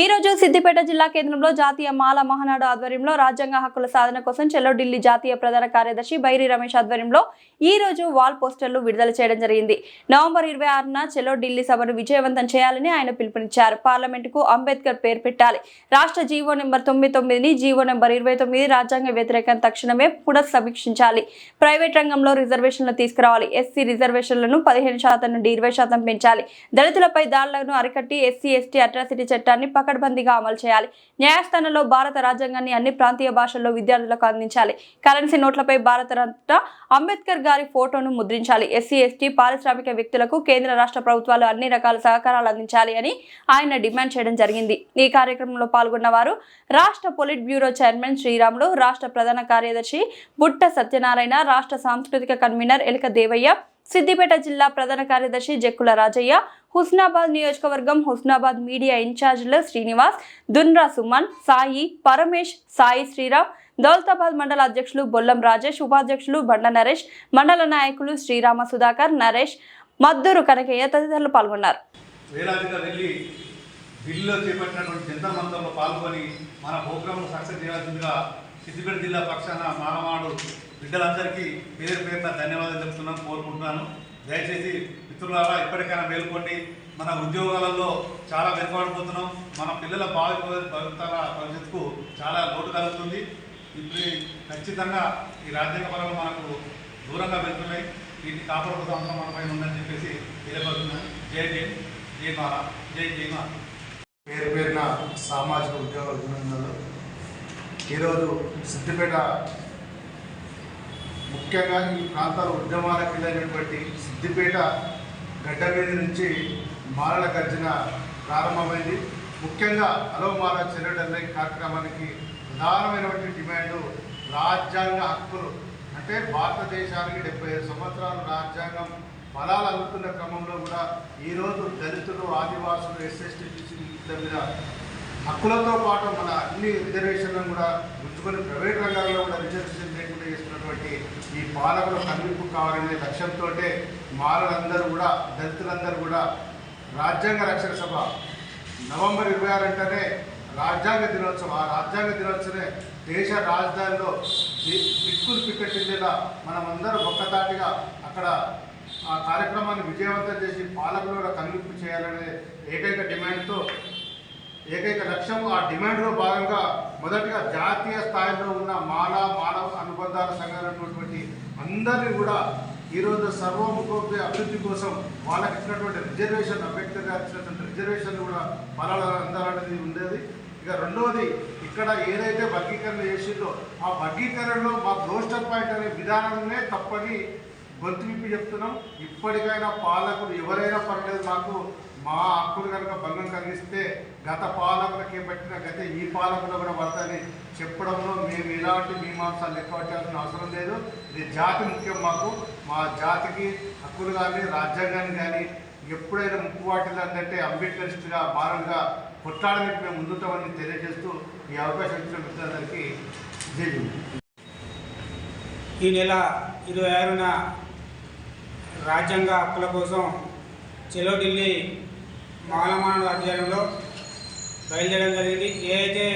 ఈ రోజు సిద్దిపేట జిల్లా కేంద్రంలో జాతీయ మాల మహానాడు ఆధ్వర్యంలో రాజ్యాంగ హక్కుల సాధన కోసం చెల్లో ఢిల్లీ జాతీయ ప్రధాన కార్యదర్శి బైరి రమేష్ ఆధ్వర్యంలో ఈ రోజు వాల్ పోస్టర్లు విడుదల చేయడం జరిగింది. నవంబర్ ఇరవై ఆరున చెలో ఢిల్లీ సభను విజయవంతం చేయాలని ఆయన పిలుపునిచ్చారు. పార్లమెంటుకు అంబేద్కర్ పేరు పెట్టాలి. రాష్ట్ర జీవో నెంబర్ తొమ్మిది తొమ్మిదిని జీవో నెంబర్ ఇరవై తొమ్మిది రాజ్యాంగ వ్యతిరేకం తక్షణమే పునఃసమీక్షించాలి. ప్రైవేట్ రంగంలో రిజర్వేషన్లు తీసుకురావాలి. ఎస్సీ రిజర్వేషన్లను పదిహేను శాతం నుండి ఇరవై శాతం పెంచాలి. దళితులపై దాడులను అరికట్టి ఎస్సీ ఎస్టీ అట్రాసిటీ చట్టాన్ని పకడ్బందీగా అమలు చేయాలి. న్యాయస్థానంలో భారత రాజ్యాంగాన్ని అన్ని ప్రాంతీయ భాషల్లో విద్యార్థులకు అందించాలి. కరెన్సీ నోట్లపై భారత రత్న అంబేద్కర్ గారి ఫోటోను ముద్రించాలి. ఎస్సీ ఎస్టీ పారిశ్రామిక వ్యక్తులకు కేంద్ర రాష్ట్ర ప్రభుత్వాలు అన్ని రకాల సహకారాలు అందించాలి అని ఆయన డిమాండ్ చేయడం జరిగింది. ఈ కార్యక్రమంలో పాల్గొన్న వారు రాష్ట్ర పొలిట్ బ్యూరో చైర్మన్ శ్రీరాములు రాష్ట్ర ప్రధాన కార్యదర్శి బుట్ట సత్యనారాయణ రాష్ట్ర సాంస్కృతిక కన్వీనర్ ఎలిక దేవయ్య సిద్దిపేట జిల్లా ప్రధాన కార్యదర్శి జక్కుల రాజయ్య హుస్నాబాద్ నియోజకవర్గం హుస్నాబాద్ మీడియా ఇన్ఛార్జీలు శ్రీనివాస్ దున్రా సుమన్ సాయి పరమేష్ సాయి శ్రీరామ్ దౌలతాబాద్ మండల అధ్యక్షులు బొల్లం రాజేష్ ఉపాధ్యక్షులు బండ నరేష్ మండల నాయకులు శ్రీరామ సుధాకర్ నరేష్ మద్దూరు కనకయ్య తదితరులు పాల్గొన్నారు. వేలాదిగా వెళ్ళి ఢిల్లీలో చేపట్టినటువంటి జంతర్ పాల్గొని మన ప్రోగ్రాంను సక్సెస్ చేయాల్సిందిగా సిద్దిపేట జిల్లా పక్షాన మానవాడు బిడ్డలందరికీ పేరు పేరున ధన్యవాదాలు చెప్తున్నాను కోరుకుంటున్నాను. దయచేసి మిత్రులారా ఇప్పటికైనా మేల్కోండి. మన ఉద్యోగాలలో చాలా వెనుకబడిపోతున్నాం మన పిల్లల భావి భవితాల భవిష్యత్తుకు చాలా లోటు కలుగుతుంది. ఇప్పుడు ఖచ్చితంగా ఈ రాజ్యాంగ పరంగా మనకు దూరంగా వెళ్తున్నాయి. వీటిని కాపాడుకోవడం అవసరం మన పైన ఉందని చెప్పేసి తెలియపడుతున్నాను జై జై జై మారా జై జై మారా. పేరు పేరున సామాజిక ఉద్యోగ అభినందనలు ఈరోజు సిద్దిపేట ముఖ్యంగా ఈ ప్రాంతాల ఉద్యమాలకు వెళ్ళినటువంటి సిద్దిపేట గడ్డ మీద నుంచి మాలల గర్జన ప్రారంభమైంది. ముఖ్యంగా అలోమాల మాల కార్యక్రమానికి ప్రధానమైనటువంటి డిమాండ్ రాజ్యాంగ హక్కులు. అంటే భారతదేశానికి డెబ్బై ఐదు సంవత్సరాలు రాజ్యాంగం ఫలాలు అందుతున్న క్రమంలో కూడా ఈరోజు దళితులు ఆదివాసులు ఎస్ఎస్టీ మీద హక్కులతో పాటు మన అన్ని రిజర్వేషన్లను కూడా ఉంచుకొని ప్రైవేట్ రంగాల్లో కూడా రిజర్వేషన్ ఉన్నటువంటి ఈ పాలకుల కనువిప్పు కావాలనే లక్ష్యంతో మాలలందరూ కూడా దళితులందరూ కూడా రాజ్యాంగ రక్షణ సభ నవంబర్ ఇరవై ఆరు అంటేనే రాజ్యాంగ దినోత్సవం. ఆ రాజ్యాంగ దినోత్సవమే దేశ రాజధానిలో ది- దిక్కులు పిక్కటిల్లేలా మనమందరం ఒక్కతాటిగా అక్కడ ఆ కార్యక్రమాన్ని విజయవంతం చేసి పాలకులు కనువిప్పు చేయాలనే ఏకైక డిమాండ్తో ఏకైక లక్ష్యం ఆ డిమాండ్లో భాగంగా మొదటిగా జాతీయ స్థాయిలో ఉన్న మాల మానవ అనుబంధాల సంఘాలైనటువంటి అందరినీ కూడా ఈరోజు సర్వముఖోపి అభివృద్ధి కోసం వాళ్ళకి ఇచ్చినటువంటి రిజర్వేషన్ అంబేద్కర్ గారు ఇచ్చినటువంటి రిజర్వేషన్ కూడా ఫలాలు అందాలనేది ఉండేది. ఇక రెండవది ఇక్కడ ఏదైతే వర్గీకరణ చేసిందో ఆ వర్గీకరణలో మా రోస్టర్ పాయింట్ అనే విధానమే తప్పని గొంతు విప్పి చెప్తున్నాం. ఇప్పటికైనా పాలకులు ఎవరైనా పర్లేదు మాకు మా హక్కులు కనుక భంగం కలిగిస్తే గత పాలకులకే పట్టిన గత ఈ పాలకులు కూడా పడతాయని చెప్పడంలో మేము ఎలాంటి మీమాంసాలు లెక్క పెట్టాల్సిన అవసరం లేదు ఇది జాతి ముఖ్యం మాకు మా జాతికి హక్కులు కానీ రాజ్యాంగాన్ని కానీ ఎప్పుడైనా ముప్పు వాటిల్లు అంటే అంబేద్కరిస్ట్గా భారంగా కొట్లాడడానికి మేము ముందుతామని తెలియజేస్తూ ఈ అవకాశం ఇచ్చిన మిత్రులందరికీ జై జై. ఈ నెల ఇరవై ఆరున రాజ్యాంగ హక్కుల కోసం చెలో ఢిల్లీ మాలమానవ ఆధ్వర్యంలో బయలుదేరడం జరిగింది. ఏదైతే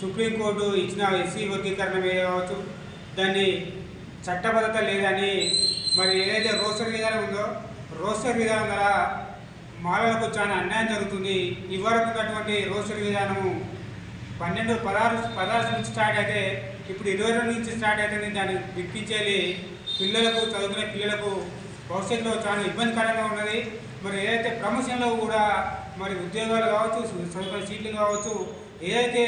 సుప్రీంకోర్టు ఇచ్చిన ఎస్సీ వర్గీకరణ మీద కావచ్చు దాన్ని చట్టబద్ధత లేదని మరి ఏదైతే రోస్టర్ విధానం ఉందో రోస్టర్ విధానం ద్వారా మాలలకు చాలా అన్యాయం జరుగుతుంది. ఇవరకు ఉన్నటువంటి రోస్టర్ విధానము పన్నెండు పదహారు పదహారు నుంచి స్టార్ట్ అయితే ఇప్పుడు ఇరవై రెండు నుంచి స్టార్ట్ అయితే దాన్ని విప్పించేది పిల్లలకు చదువుకునే పిల్లలకు భవిష్యత్తులో చాలా ఇబ్బందికరంగా ఉన్నది. మరి ఏదైతే ప్రమోషన్లో కూడా మరి ఉద్యోగాలు కావచ్చు చదువుకునే సీట్లు కావచ్చు ఏదైతే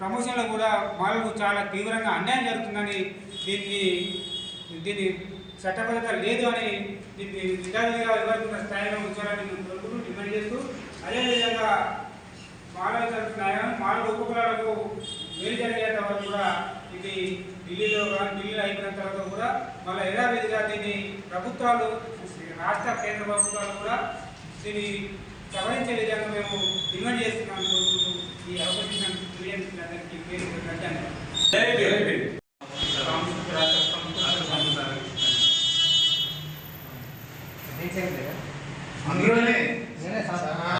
ప్రమోషన్లో కూడా వాళ్ళకు చాలా తీవ్రంగా అన్యాయం జరుగుతుందని దీన్ని దీన్ని చట్టబద్ధత లేదు అని దీన్ని విధాలుగా ఇవ్వాల్సిన స్థాయిలో ఉంచాలని ప్రభుత్వం డిమాండ్ చేస్తూ అదేవిధంగా మానవ న్యాయం మానవ ఉపకులాలకు మేలు జరిగేంత వరకు కూడా ఇది ఢిల్లీలో కానీ ఢిల్లీలో అయిపోయిన తర్వాత కూడా మళ్ళీ యథావిధిగా దీన్ని ప్రభుత్వాలు రాష్ట్ర కేంద్ర ప్రభుత్వాలు కూడా దీన్ని సవరించే విధంగా మేము డిమాండ్ చేస్తున్నాం కోరుకుంటూ ఈ అవకాశం అందరికీ పేరు ధన్యవాదాలు.